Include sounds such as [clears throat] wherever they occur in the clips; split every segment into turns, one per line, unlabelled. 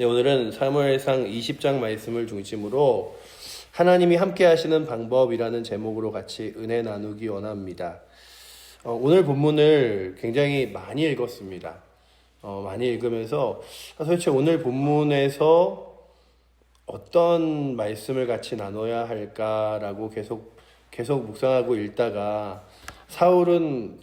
네, 오늘은 사무엘상 20장 말씀을 중심으로 하나님이 함께 하시는 방법이라는 제목으로 같이 은혜 나누기 원합니다. 어, 오늘 본문을 굉장히 많이 읽었습니다. 어, 많이 읽으면서 아, 도대체 오늘 본문에서 어떤 말씀을 같이 나눠야 할까라고 계속 계속 묵상하고 읽다가 사울은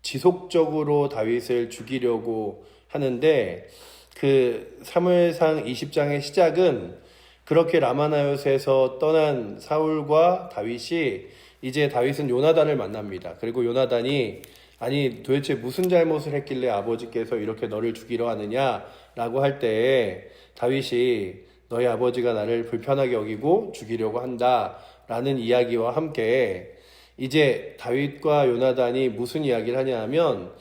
지속적으로 다윗을 죽이려고 하는데 그 사무엘상 20장의 시작은 그렇게 라마나요스에서 떠난 사울과 다윗이 이제 다윗은 요나단을 만납니다. 그리고 요나단이 아니 도대체 무슨 잘못을 했길래 아버지께서 이렇게 너를 죽이려 하느냐라고 할 때에 다윗이 너희 아버지가 나를 불편하게 여기고 죽이려고 한다라는 이야기와 함께 이제 다윗과 요나단이 무슨 이야기를 하냐 하면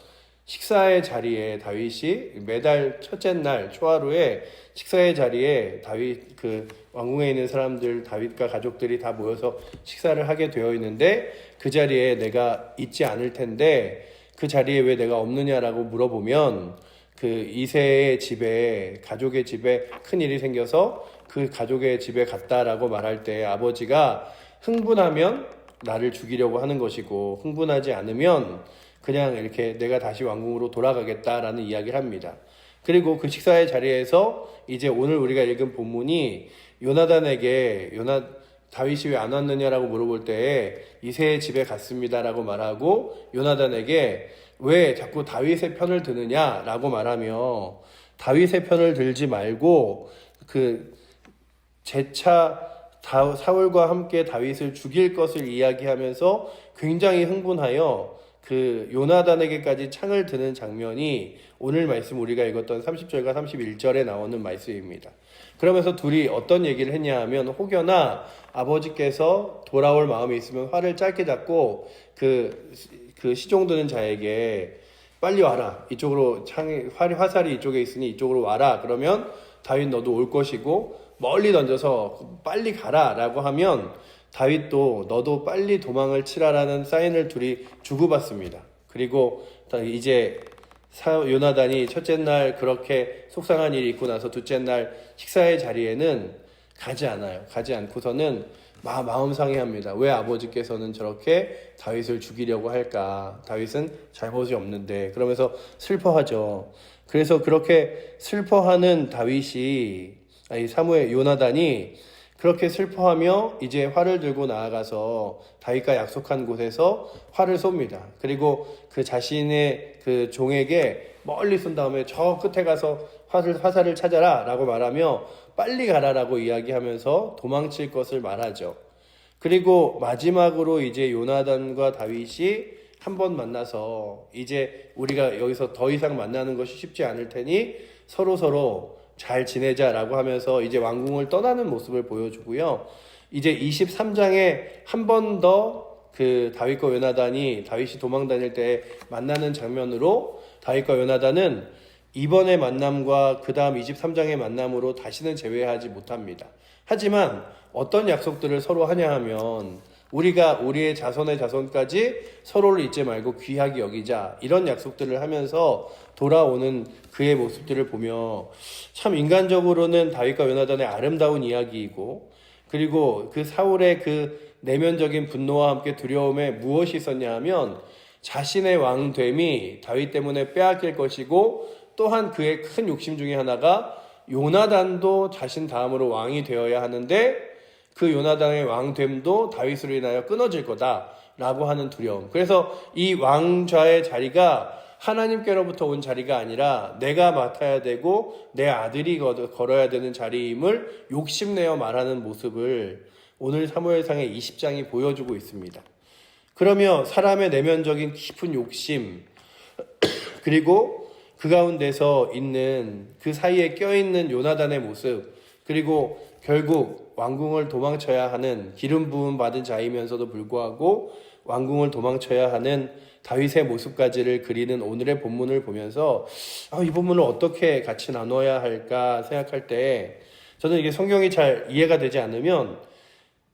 식사의 자리에 다윗이 매달 첫째 날 초하루에 식사의 자리에 다윗 그 왕궁에 있는 사람들 다윗과 가족들이 다 모여서 식사를 하게 되어 있는데 그 자리에 내가 있지 않을 텐데 그 자리에 왜 내가 없느냐라고 물어보면 그 이세의 집에 가족의 집에 큰 일이 생겨서 그 가족의 집에 갔다라고 말할 때 아버지가 흥분하면 나를 죽이려고 하는 것이고 흥분하지 않으면 그냥 이렇게 내가 다시 왕궁으로 돌아가겠다라는 이야기를 합니다. 그리고 그 식사의 자리에서 이제 오늘 우리가 읽은 본문이 요나단에게 요나 다윗이 왜 안 왔느냐라고 물어볼 때 이세의 집에 갔습니다라고 말하고 요나단에게 왜 자꾸 다윗의 편을 드느냐라고 말하며 다윗의 편을 들지 말고 그 다, 사울과 함께 다윗을 죽일 것을 이야기하면서 굉장히 흥분하여 그 요나단에게까지 창을 드는 장면이 오늘 말씀 우리가 읽었던 30절과 31절에 나오는 말씀입니다. 그러면서 둘이 어떤 얘기를 했냐 하면 혹여나 아버지께서 돌아올 마음이 있으면 활을 짧게 잡고 그, 그 시종 드는 자에게 빨리 와라. 이쪽으로 창이, 활, 화살이 이쪽에 있으니 이쪽으로 와라. 그러면 다윗 너도 올 것이고 멀리 던져서 빨리 가라. 라고 하면 다윗도 너도 빨리 도망을 치라라는 사인을 둘이 주고받습니다. 그리고 이제 사, 요나단이 첫째 날 그렇게 속상한 일이 있고 나서 둘째 날 식사의 자리에는 가지 않아요. 가지 않고서는 마, 마음 상해합니다. 왜 아버지께서는 저렇게 다윗을 죽이려고 할까? 다윗은 잘못이 없는데 그러면서 슬퍼하죠. 그래서 그렇게 슬퍼하는 다윗이 아니 사무엘 요나단이 그렇게 슬퍼하며 이제 활을 들고 나아가서 다윗과 약속한 곳에서 활을 쏩니다. 그리고 그 자신의 그 종에게 멀리 쏜 다음에 저 끝에 가서 화살, 화살을 찾아라 라고 말하며 빨리 가라라고 이야기하면서 도망칠 것을 말하죠. 그리고 마지막으로 이제 요나단과 다윗이 한 번 만나서 이제 우리가 여기서 더 이상 만나는 것이 쉽지 않을 테니 서로 서로 잘 지내자라고 하면서 이제 왕궁을 떠나는 모습을 보여주고요. 이제 23장에 한 번 더 그 다윗과 요나단이 다윗이 도망 다닐 때 만나는 장면으로 다윗과 요나단은 이번의 만남과 그 다음 23장의 만남으로 다시는 제외하지 못합니다. 하지만 어떤 약속들을 서로 하냐 하면 우리가 우리의 자손의 자손까지 서로를 잊지 말고 귀하게 여기자. 이런 약속들을 하면서 돌아오는 그의 모습들을 보며 참 인간적으로는 다윗과 요나단의 아름다운 이야기이고 그리고 그 사울의 그 내면적인 분노와 함께 두려움에 무엇이 있었냐 하면 자신의 왕됨이 다윗 때문에 빼앗길 것이고 또한 그의 큰 욕심 중에 하나가 요나단도 자신 다음으로 왕이 되어야 하는데 그 요나단의 왕됨도 다윗으로 인하여 끊어질 거다라고 하는 두려움. 그래서 이 왕좌의 자리가 하나님께로부터 온 자리가 아니라 내가 맡아야 되고 내 아들이 걸어야 되는 자리임을 욕심내어 말하는 모습을 오늘 사무엘상의 20장이 보여주고 있습니다. 그러며 사람의 내면적인 깊은 욕심 [clears throat] 그리고 그 가운데서 있는 그 사이에 껴있는 요나단의 모습 그리고 결국 왕궁을 도망쳐야 하는 기름 부음 받은 자이면서도 불구하고 왕궁을 도망쳐야 하는 다윗의 모습까지를 그리는 오늘의 본문을 보면서 아, 이 본문을 어떻게 같이 나눠야 할까 생각할 때 저는 이게 성경이 잘 이해가 되지 않으면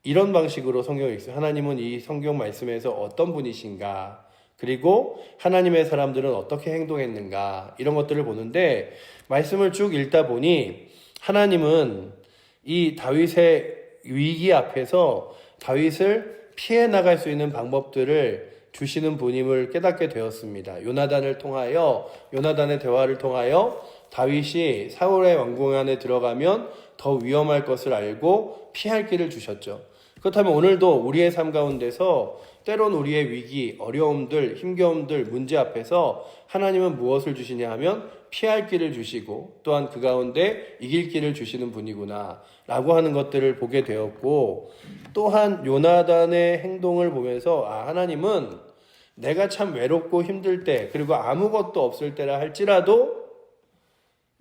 이런 방식으로 성경이 있어요. 하나님은 이 성경 말씀에서 어떤 분이신가? 그리고 하나님의 사람들은 어떻게 행동했는가? 이런 것들을 보는데 말씀을 쭉 읽다 보니 하나님은 이 다윗의 위기 앞에서 다윗을 피해 나갈 수 있는 방법들을 주시는 분임을 깨닫게 되었습니다. 요나단을 통하여 요나단의 대화를 통하여 다윗이 사울의 왕궁 안에 들어가면 더 위험할 것을 알고 피할 길을 주셨죠. 그렇다면 오늘도 우리의 삶 가운데서 때론 우리의 위기, 어려움들, 힘겨움들, 문제 앞에서 하나님은 무엇을 주시냐 하면 피할 길을 주시고 또한 그 가운데 이길 길을 주시는 분이구나 라고 하는 것들을 보게 되었고 또한 요나단의 행동을 보면서 아, 하나님은 내가 참 외롭고 힘들 때 그리고 아무것도 없을 때라 할지라도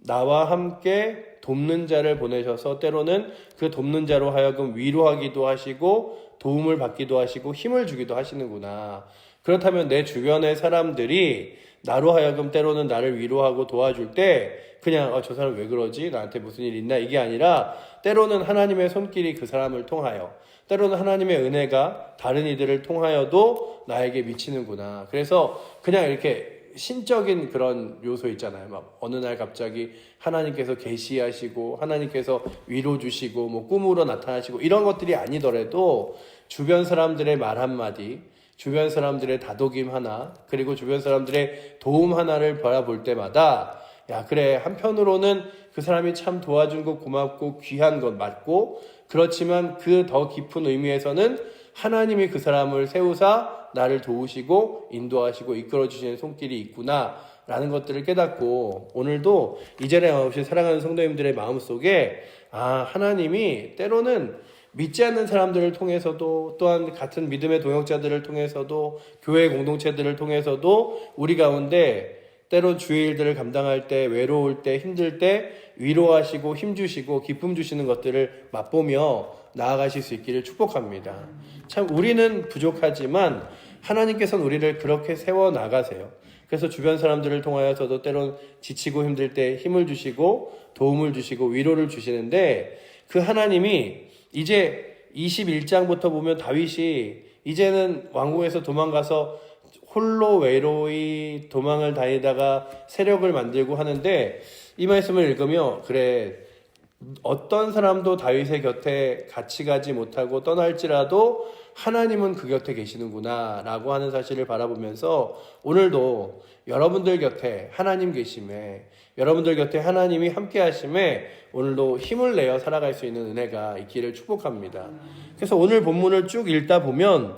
나와 함께 돕는 자를 보내셔서 때로는 그 돕는 자로 하여금 위로하기도 하시고 도움을 받기도 하시고 힘을 주기도 하시는구나. 그렇다면 내 주변의 사람들이 나로 하여금 때로는 나를 위로하고 도와줄 때 그냥 어, 저 사람 왜 그러지? 나한테 무슨 일 있나? 이게 아니라 때로는 하나님의 손길이 그 사람을 통하여 때로는 하나님의 은혜가 다른 이들을 통하여도 나에게 미치는구나. 그래서 그냥 이렇게 신적인 그런 요소 있잖아요. 막 어느 날 갑자기 하나님께서 계시하시고 하나님께서 위로 주시고 뭐 꿈으로 나타나시고 이런 것들이 아니더라도 주변 사람들의 말 한마디, 주변 사람들의 다독임 하나, 그리고 주변 사람들의 도움 하나를 바라볼 때마다 야, 그래. 한편으로는 그 사람이 참 도와준 거 고맙고 귀한 것 맞고 그렇지만 그 더 깊은 의미에서는 하나님이 그 사람을 세우사 나를 도우시고 인도하시고 이끌어 주시는 손길이 있구나. 라는 것들을 깨닫고 오늘도 이전에 없이 사랑하는 성도님들의 마음속에 아, 하나님이 때로는 믿지 않는 사람들을 통해서도 또한 같은 믿음의 동역자들을 통해서도 교회 공동체들을 통해서도 우리 가운데 때론 주의 일들을 감당할 때 외로울 때 힘들 때 위로하시고 힘주시고 기쁨 주시는 것들을 맛보며 나아가실 수 있기를 축복합니다. 참 우리는 부족하지만 하나님께서는 우리를 그렇게 세워 나가세요. 그래서 주변 사람들을 통하여서도 때론 지치고 힘들 때 힘을 주시고 도움을 주시고 위로를 주시는데 그 하나님이 이제 21장부터 보면 다윗이 이제는 왕궁에서 도망가서 홀로 외로이 도망을 다니다가 세력을 만들고 하는데 이 말씀을 읽으며 그래 어떤 사람도 다윗의 곁에 같이 가지 못하고 떠날지라도 하나님은 그 곁에 계시는구나 라고 하는 사실을 바라보면서 오늘도 여러분들 곁에 하나님 계심에 여러분들 곁에 하나님이 함께 하심에 오늘도 힘을 내어 살아갈 수 있는 은혜가 있기를 축복합니다. 그래서 오늘 본문을 쭉 읽다 보면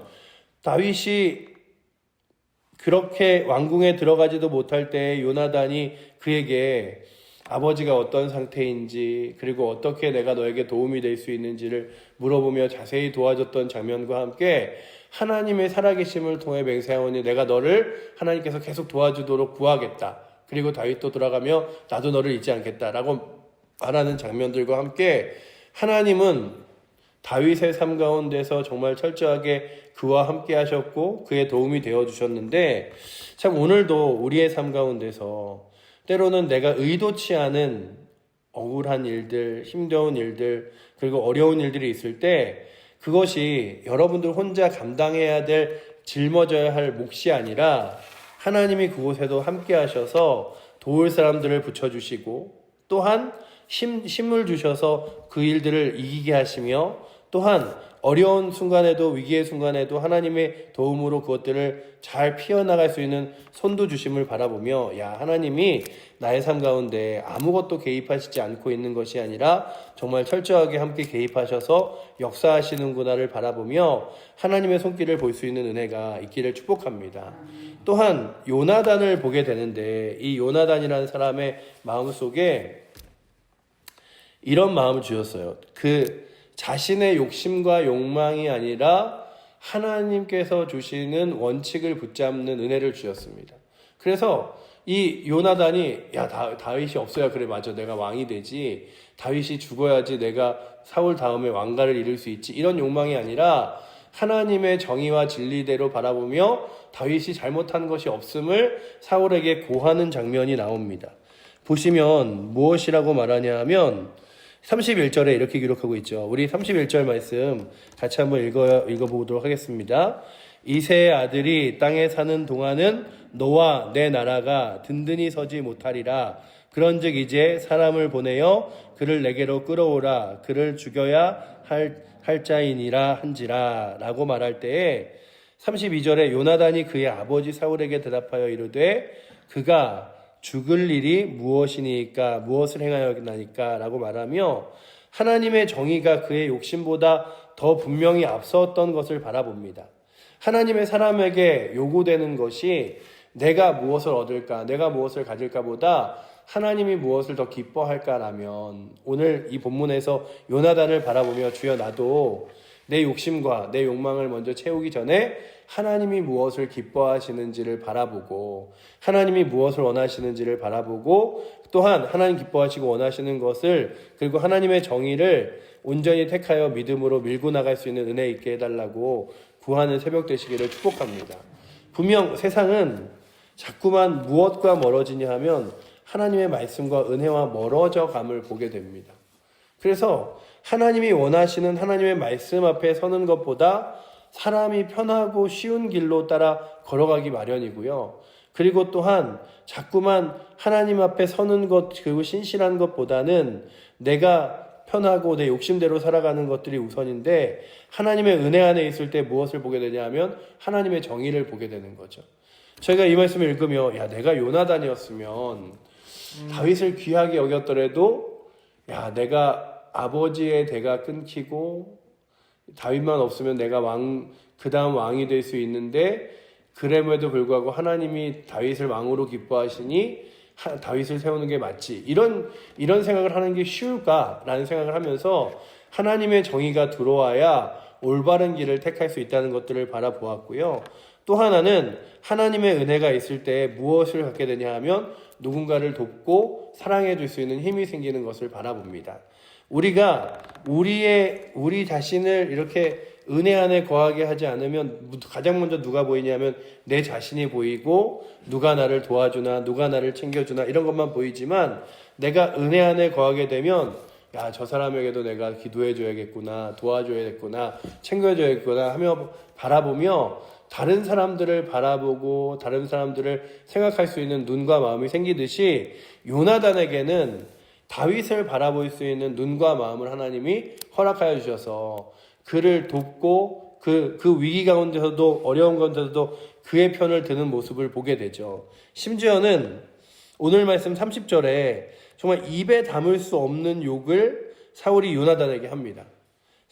다윗이 그렇게 왕궁에 들어가지도 못할 때 요나단이 그에게 아버지가 어떤 상태인지 그리고 어떻게 내가 너에게 도움이 될 수 있는지를 물어보며 자세히 도와줬던 장면과 함께 하나님의 살아계심을 통해 맹세하오니 내가 너를 하나님께서 계속 도와주도록 구하겠다. 그리고 다윗도 돌아가며 나도 너를 잊지 않겠다라고 말하는 장면들과 함께 하나님은 다윗의 삶 가운데서 정말 철저하게 그와 함께 하셨고 그의 도움이 되어 주셨는데 참 오늘도 우리의 삶 가운데서 때로는 내가 의도치 않은 억울한 일들, 힘겨운 일들, 그리고 어려운 일들이 있을 때 그것이 여러분들 혼자 감당해야 될 짊어져야 할 몫이 아니라 하나님이 그곳에도 함께 하셔서 도울 사람들을 붙여주시고 또한 힘, 힘을 주셔서 그 일들을 이기게 하시며 또한 어려운 순간에도 위기의 순간에도 하나님의 도움으로 그것들을 잘 피어나갈 수 있는 손도 주심을 바라보며 야 하나님이 나의 삶 가운데 아무것도 개입하시지 않고 있는 것이 아니라 정말 철저하게 함께 개입하셔서 역사하시는구나를 바라보며 하나님의 손길을 볼 수 있는 은혜가 있기를 축복합니다. 또한 요나단을 보게 되는데 이 요나단이라는 사람의 마음 속에 이런 마음을 주셨어요. 그 자신의 욕심과 욕망이 아니라 하나님께서 주시는 원칙을 붙잡는 은혜를 주셨습니다. 그래서 이 요나단이 야 다, 다윗이 없어야 그래 맞아 내가 왕이 되지 다윗이 죽어야지 내가 사울 다음에 왕가를 이룰 수 있지 이런 욕망이 아니라 하나님의 정의와 진리대로 바라보며 다윗이 잘못한 것이 없음을 사울에게 고하는 장면이 나옵니다. 보시면 무엇이라고 말하냐 하면 31절에 이렇게 기록하고 있죠. 우리 31절 말씀 같이 한번 읽어, 읽어보도록 하겠습니다. 이세의 아들이 땅에 사는 동안은 너와 내 나라가 든든히 서지 못하리라. 그런즉 이제 사람을 보내어 그를 내게로 끌어오라 그를 죽여야 할, 할 자이니라 한지라 라고 말할 때에 32절에 요나단이 그의 아버지 사울에게 대답하여 이르되 그가 죽을 일이 무엇이니까 무엇을 행하였나니까 라고 말하며 하나님의 정의가 그의 욕심보다 더 분명히 앞섰던 것을 바라봅니다. 하나님의 사람에게 요구되는 것이 내가 무엇을 얻을까, 내가 무엇을 가질까보다 하나님이 무엇을 더 기뻐할까라면 오늘 이 본문에서 요나단을 바라보며 주여 나도 내 욕심과 내 욕망을 먼저 채우기 전에 하나님이 무엇을 기뻐하시는지를 바라보고 하나님이 무엇을 원하시는지를 바라보고 또한 하나님 기뻐하시고 원하시는 것을 그리고 하나님의 정의를 온전히 택하여 믿음으로 밀고 나갈 수 있는 은혜 있게 해달라고 구하는 새벽 되시기를 축복합니다. 분명 세상은 자꾸만 무엇과 멀어지냐 하면 하나님의 말씀과 은혜와 멀어져 감을 보게 됩니다. 그래서 하나님이 원하시는 하나님의 말씀 앞에 서는 것보다 사람이 편하고 쉬운 길로 따라 걸어가기 마련이고요. 그리고 또한 자꾸만 하나님 앞에 서는 것, 그리고 신실한 것보다는 내가 편하고 내 욕심대로 살아가는 것들이 우선인데 하나님의 은혜 안에 있을 때 무엇을 보게 되냐 하면 하나님의 정의를 보게 되는 거죠. 저희가 이 말씀을 읽으며 야 내가 요나단이었으면 다윗을 귀하게 여겼더라도 야 내가 아버지의 대가 끊기고 다윗만 없으면 내가 왕 그다음 왕이 될 수 있는데 그럼에도 불구하고 하나님이 다윗을 왕으로 기뻐하시니 하- 다윗을 세우는 게 맞지 이런 이런 생각을 하는 게 쉬울까라는 생각을 하면서 하나님의 정의가 들어와야 올바른 길을 택할 수 있다는 것들을 바라보았고요. 또 하나는 하나님의 은혜가 있을 때 무엇을 갖게 되냐 하면 누군가를 돕고 사랑해 줄 수 있는 힘이 생기는 것을 바라봅니다. 우리가 우리의 우리 자신을 이렇게 은혜 안에 거하게 하지 않으면 가장 먼저 누가 보이냐면 내 자신이 보이고 누가 나를 도와주나 누가 나를 챙겨주나 이런 것만 보이지만 내가 은혜 안에 거하게 되면 야 저 사람에게도 내가 기도해 줘야겠구나 도와줘야겠구나 챙겨줘야겠구나 하며 바라보며 다른 사람들을 바라보고 다른 사람들을 생각할 수 있는 눈과 마음이 생기듯이 요나단에게는 다윗을 바라볼 수 있는 눈과 마음을 하나님이 허락하여 주셔서 그를 돕고 그, 그 위기 가운데서도 어려운 가운데서도 그의 편을 드는 모습을 보게 되죠. 심지어는 오늘 말씀 30절에 정말 입에 담을 수 없는 욕을 사울이 요나단에게 합니다.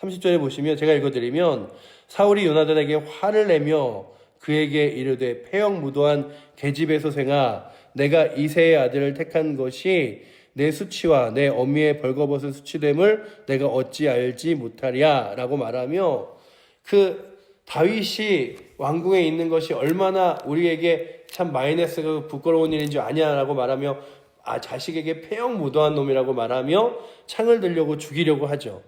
30절에 보시면 제가 읽어드리면 사울이 요나단에게 화를 내며 그에게 이르되 폐역 무도한 계집의 소생아 내가 이세의 아들을 택한 것이 내 수치와 내 어미의 벌거벗은 수치됨을 내가 어찌 알지 못하랴라고 말하며 그 다윗이 왕궁에 있는 것이 얼마나 우리에게 참 마이너스가 부끄러운 일인 줄 아냐라고 말하며 아 자식에게 폐역 무도한 놈이라고 말하며 창을 들려고 죽이려고 하죠.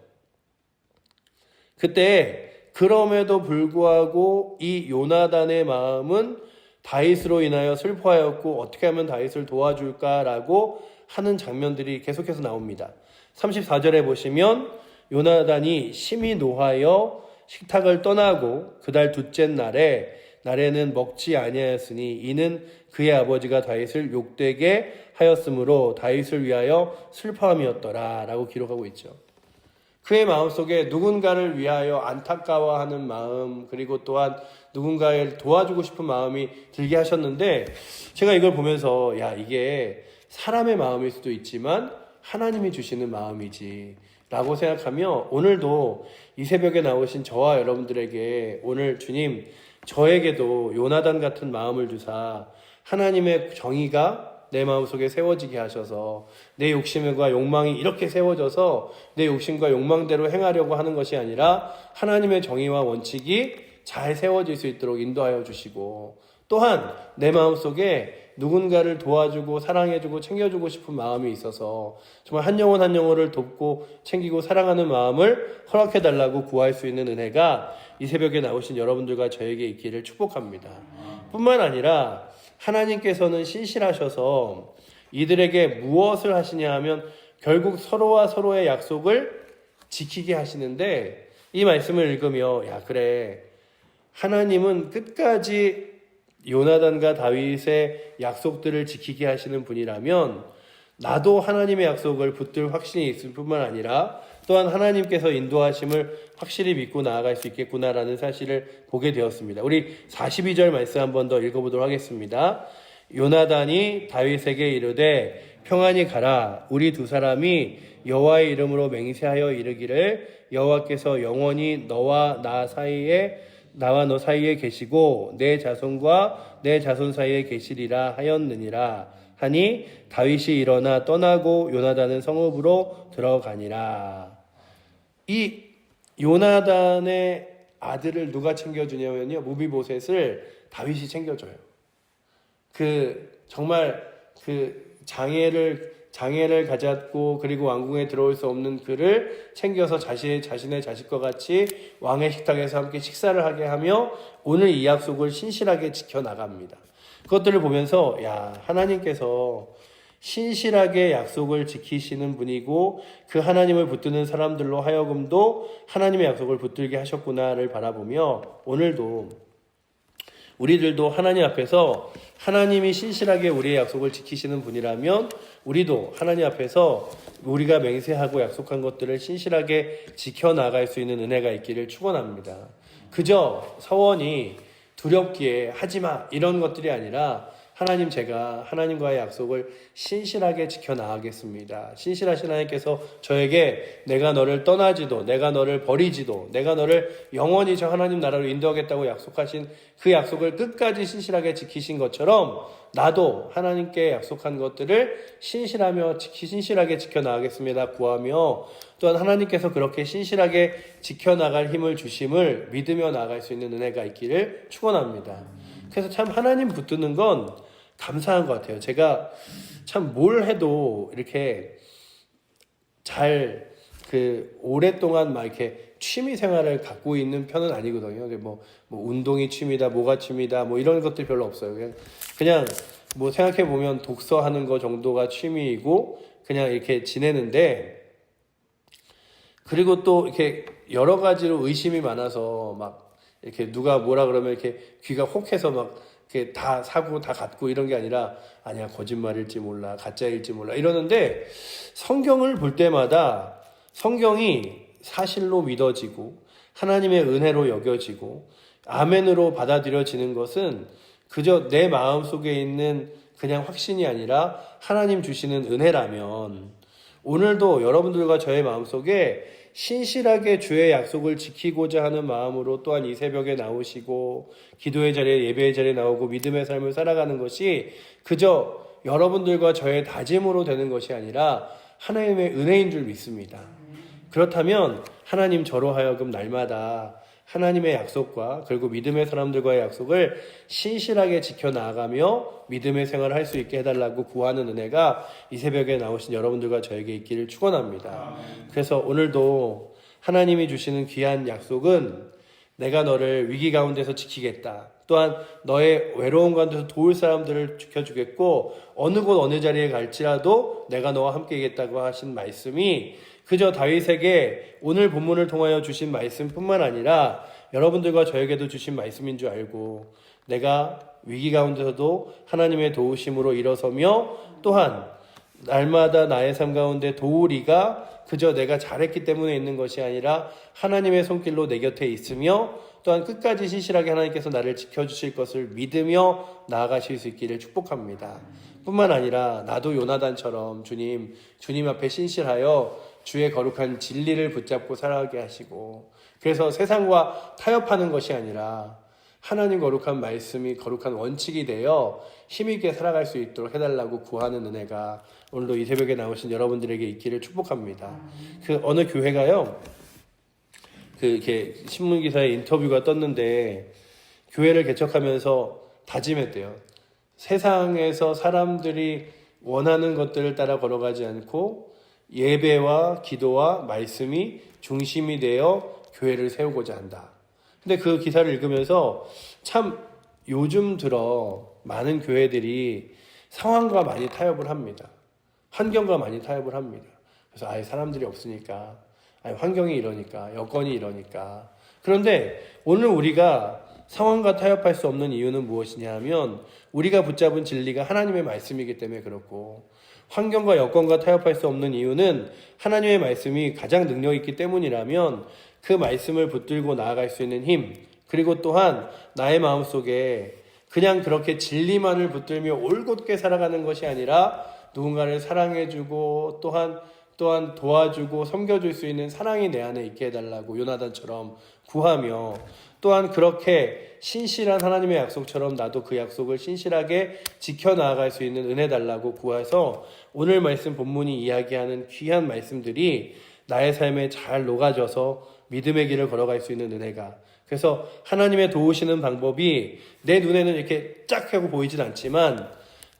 그때 그럼에도 불구하고 이 요나단의 마음은 다윗으로 인하여 슬퍼하였고 어떻게 하면 다윗을 도와줄까라고 하는 장면들이 계속해서 나옵니다. 34절에 보시면 요나단이 심히 노하여 식탁을 떠나고 그달 둘째 날에 날에는 먹지 아니하였으니 이는 그의 아버지가 다윗을 욕되게 하였으므로 다윗을 위하여 슬퍼함이었더라라고 기록하고 있죠. 그의 마음속에 누군가를 위하여 안타까워하는 마음 그리고 또한 누군가를 도와주고 싶은 마음이 들게 하셨는데 제가 이걸 보면서 야 이게 사람의 마음일 수도 있지만 하나님이 주시는 마음이지. 라고 생각하며 오늘도 이 새벽에 나오신 저와 여러분들에게 오늘 주님 저에게도 요나단 같은 마음을 주사 하나님의 정의가 내 마음속에 세워지게 하셔서 내 욕심과 욕망이 이렇게 세워져서 내 욕심과 욕망대로 행하려고 하는 것이 아니라 하나님의 정의와 원칙이 잘 세워질 수 있도록 인도하여 주시고 또한 내 마음속에 누군가를 도와주고 사랑해주고 챙겨주고 싶은 마음이 있어서 정말 한 영혼 한 영혼을 돕고 챙기고 사랑하는 마음을 허락해달라고 구할 수 있는 은혜가 이 새벽에 나오신 여러분들과 저에게 있기를 축복합니다. 뿐만 아니라 하나님께서는 신실하셔서 이들에게 무엇을 하시냐 하면 결국 서로와 서로의 약속을 지키게 하시는데 이 말씀을 읽으며 야 그래 하나님은 끝까지 요나단과 다윗의 약속들을 지키게 하시는 분이라면 나도 하나님의 약속을 붙들 확신이 있을 뿐만 아니라 또한 하나님께서 인도하심을 확실히 믿고 나아갈 수 있겠구나라는 사실을 보게 되었습니다. 우리 42절 말씀 한 번 더 읽어보도록 하겠습니다. 요나단이 다윗에게 이르되 평안히 가라 우리 두 사람이 여호와의 이름으로 맹세하여 이르기를 여호와께서 영원히 너와 나 사이에 나와 너 사이에 계시고 내 자손과 내 자손 사이에 계시리라 하였느니라. 하니 다윗이 일어나 떠나고 요나단은 성읍으로 들어가니라. 이 요나단의 아들을 누가 챙겨주냐면요. 무비보셋을 다윗이 챙겨줘요. 그 정말 그 장애를 장애를 가졌고 그리고 왕궁에 들어올 수 없는 그를 챙겨서 자신 자신의 자식과 같이 왕의 식탁에서 함께 식사를 하게 하며 오늘 이 약속을 신실하게 지켜 나갑니다. 그것들을 보면서 야 하나님께서 신실하게 약속을 지키시는 분이고 그 하나님을 붙드는 사람들로 하여금도 하나님의 약속을 붙들게 하셨구나를 바라보며 오늘도 우리들도 하나님 앞에서 하나님이 신실하게 우리의 약속을 지키시는 분이라면 우리도 하나님 앞에서 우리가 맹세하고 약속한 것들을 신실하게 지켜나갈 수 있는 은혜가 있기를 축원합니다. 그저 서원이 두렵기에 하지마 이런 것들이 아니라 하나님 제가 하나님과의 약속을 신실하게 지켜 나가겠습니다. 신실하신 하나님께서 저에게 내가 너를 떠나지도 내가 너를 버리지도 내가 너를 영원히 저 하나님 나라로 인도하겠다고 약속하신 그 약속을 끝까지 신실하게 지키신 것처럼 나도 하나님께 약속한 것들을 신실하며 신실하게 지켜 나가겠습니다. 구하며 또한 하나님께서 그렇게 신실하게 지켜 나갈 힘을 주심을 믿으며 나아갈 수 있는 은혜가 있기를 축원합니다. 그래서 참 하나님 붙드는 건 감사한 것 같아요. 제가 참 뭘 해도 이렇게 잘 그 오랫동안 막 이렇게 취미 생활을 갖고 있는 편은 아니거든요. 뭐, 뭐 운동이 취미다, 뭐가 취미다, 뭐 이런 것들 별로 없어요. 그냥 그냥 뭐 생각해 보면 독서하는 거 정도가 취미이고 그냥 이렇게 지내는데 그리고 또 이렇게 여러 가지로 의심이 많아서 막 이렇게 누가 뭐라 그러면 이렇게 귀가 혹해서 막 이렇게 다 사고 다 갖고 이런 게 아니라 아니야 거짓말일지 몰라 가짜일지 몰라 이러는데 성경을 볼 때마다 성경이 사실로 믿어지고 하나님의 은혜로 여겨지고 아멘으로 받아들여지는 것은 그저 내 마음 속에 있는 그냥 확신이 아니라 하나님 주시는 은혜라면 오늘도 여러분들과 저의 마음 속에 신실하게 주의 약속을 지키고자 하는 마음으로 또한 이 새벽에 나오시고 기도의 자리에 예배의 자리에 나오고 믿음의 삶을 살아가는 것이 그저 여러분들과 저의 다짐으로 되는 것이 아니라 하나님의 은혜인 줄 믿습니다. 그렇다면 하나님 저로 하여금 날마다 하나님의 약속과 그리고 믿음의 사람들과의 약속을 신실하게 지켜나가며 믿음의 생활을 할 수 있게 해달라고 구하는 은혜가 이 새벽에 나오신 여러분들과 저에게 있기를 축원합니다. 그래서 오늘도 하나님이 주시는 귀한 약속은 내가 너를 위기 가운데서 지키겠다. 또한 너의 외로운 가운데서 도울 사람들을 지켜주겠고 어느 곳 어느 자리에 갈지라도 내가 너와 함께하겠다고 하신 말씀이 그저 다윗에게 오늘 본문을 통하여 주신 말씀뿐만 아니라 여러분들과 저에게도 주신 말씀인 줄 알고 내가 위기 가운데서도 하나님의 도우심으로 일어서며 또한 날마다 나의 삶 가운데 도우리가 그저 내가 잘했기 때문에 있는 것이 아니라 하나님의 손길로 내 곁에 있으며 또한 끝까지 신실하게 하나님께서 나를 지켜주실 것을 믿으며 나아가실 수 있기를 축복합니다. 뿐만 아니라 나도 요나단처럼 주님, 주님 앞에 신실하여 주의 거룩한 진리를 붙잡고 살아가게 하시고 그래서 세상과 타협하는 것이 아니라 하나님 거룩한 말씀이 거룩한 원칙이 되어 힘있게 살아갈 수 있도록 해달라고 구하는 은혜가 오늘도 이 새벽에 나오신 여러분들에게 있기를 축복합니다. 그 어느 교회가요, 그 이렇게 신문 기사에 인터뷰가 떴는데 교회를 개척하면서 다짐했대요. 세상에서 사람들이 원하는 것들을 따라 걸어가지 않고 예배와 기도와 말씀이 중심이 되어 교회를 세우고자 한다. 근데 그 기사를 읽으면서 참 요즘 들어 많은 교회들이 상황과 많이 타협을 합니다. 환경과 많이 타협을 합니다. 그래서 아예 사람들이 없으니까, 아예 환경이 이러니까, 여건이 이러니까. 그런데 오늘 우리가 상황과 타협할 수 없는 이유는 무엇이냐 하면 우리가 붙잡은 진리가 하나님의 말씀이기 때문에 그렇고 환경과 여건과 타협할 수 없는 이유는 하나님의 말씀이 가장 능력 있기 때문이라면 그 말씀을 붙들고 나아갈 수 있는 힘 그리고 또한 나의 마음 속에 그냥 그렇게 진리만을 붙들며 올곧게 살아가는 것이 아니라 누군가를 사랑해주고 또한 또한 도와주고 섬겨줄 수 있는 사랑이 내 안에 있게 해달라고 요나단처럼 구하며 또한 그렇게 신실한 하나님의 약속처럼 나도 그 약속을 신실하게 지켜나갈 수 있는 은혜 달라고 구해서 오늘 말씀 본문이 이야기하는 귀한 말씀들이 나의 삶에 잘 녹아져서 믿음의 길을 걸어갈 수 있는 은혜가. 그래서 하나님의 도우시는 방법이 내 눈에는 이렇게 쫙 하고 보이진 않지만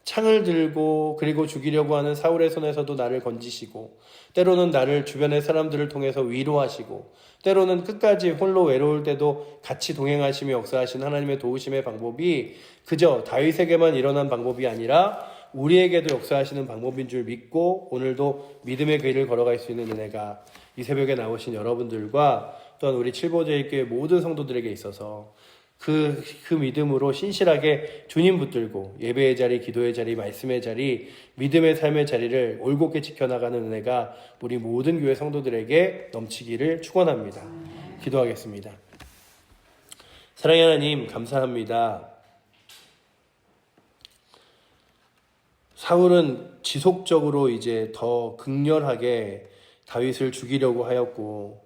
창을 들고 그리고 죽이려고 하는 사울의 손에서도 나를 건지시고 때로는 나를 주변의 사람들을 통해서 위로하시고 때로는 끝까지 홀로 외로울 때도 같이 동행하시며 역사하신 하나님의 도우심의 방법이 그저 다윗에게만 일어난 방법이 아니라 우리에게도 역사하시는 방법인 줄 믿고 오늘도 믿음의 길을 걸어갈 수 있는 은혜가 이 새벽에 나오신 여러분들과 또한 우리 칠보제일교회 모든 성도들에게 있어서 그, 그 믿음으로 신실하게 주님 붙들고 예배의 자리, 기도의 자리, 말씀의 자리, 믿음의 삶의 자리를 올곧게 지켜나가는 은혜가 우리 모든 교회 성도들에게 넘치기를 축원합니다. 기도하겠습니다. 사랑의 하나님 감사합니다. 사울은 지속적으로 이제 더 극렬하게 다윗을 죽이려고 하였고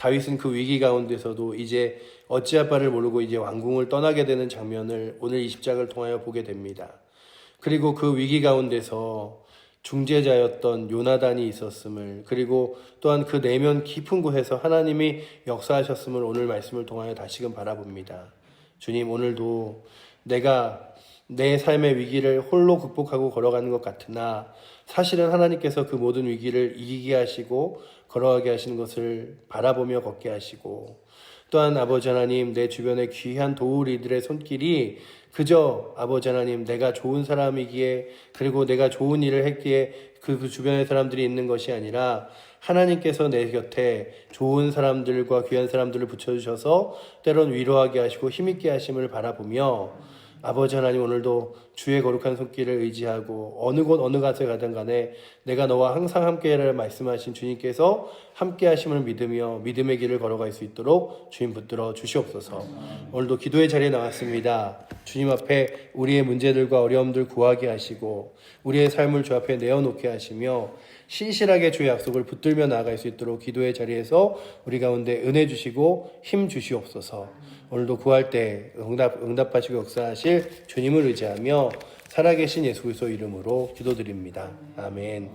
다윗은 그 위기 가운데서도 이제 어찌할 바를 모르고 이제 왕궁을 떠나게 되는 장면을 오늘 20장을 통하여 보게 됩니다. 그리고 그 위기 가운데서 중재자였던 요나단이 있었음을 그리고 또한 그 내면 깊은 곳에서 하나님이 역사하셨음을 오늘 말씀을 통하여 다시금 바라봅니다. 주님 오늘도 내가 내 삶의 위기를 홀로 극복하고 걸어가는 것 같으나 사실은 하나님께서 그 모든 위기를 이기게 하시고 걸어가게 하시는 것을 바라보며 걷게 하시고 또한 아버지 하나님 내 주변에 귀한 도우리들의 손길이 그저 아버지 하나님 내가 좋은 사람이기에 그리고 내가 좋은 일을 했기에 그 주변의 사람들이 있는 것이 아니라 하나님께서 내 곁에 좋은 사람들과 귀한 사람들을 붙여주셔서 때론 위로하게 하시고 힘있게 하심을 바라보며 아버지 하나님 오늘도 주의 거룩한 손길을 의지하고 어느 곳 어느 곳에 가든 간에 내가 너와 항상 함께하라 말씀하신 주님께서 함께 하심을 믿으며 믿음의 길을 걸어갈 수 있도록 주님 붙들어 주시옵소서. 오늘도 기도의 자리에 나왔습니다. 주님 앞에 우리의 문제들과 어려움들 구하게 하시고 우리의 삶을 주 앞에 내어놓게 하시며 신실하게 주의 약속을 붙들며 나아갈 수 있도록 기도의 자리에서 우리 가운데 은혜 주시고 힘 주시옵소서. 오늘도 구할 때 응답, 응답하시고 역사하실 주님을 의지하며 살아계신 예수 그리스도 이름으로 기도드립니다. 아멘.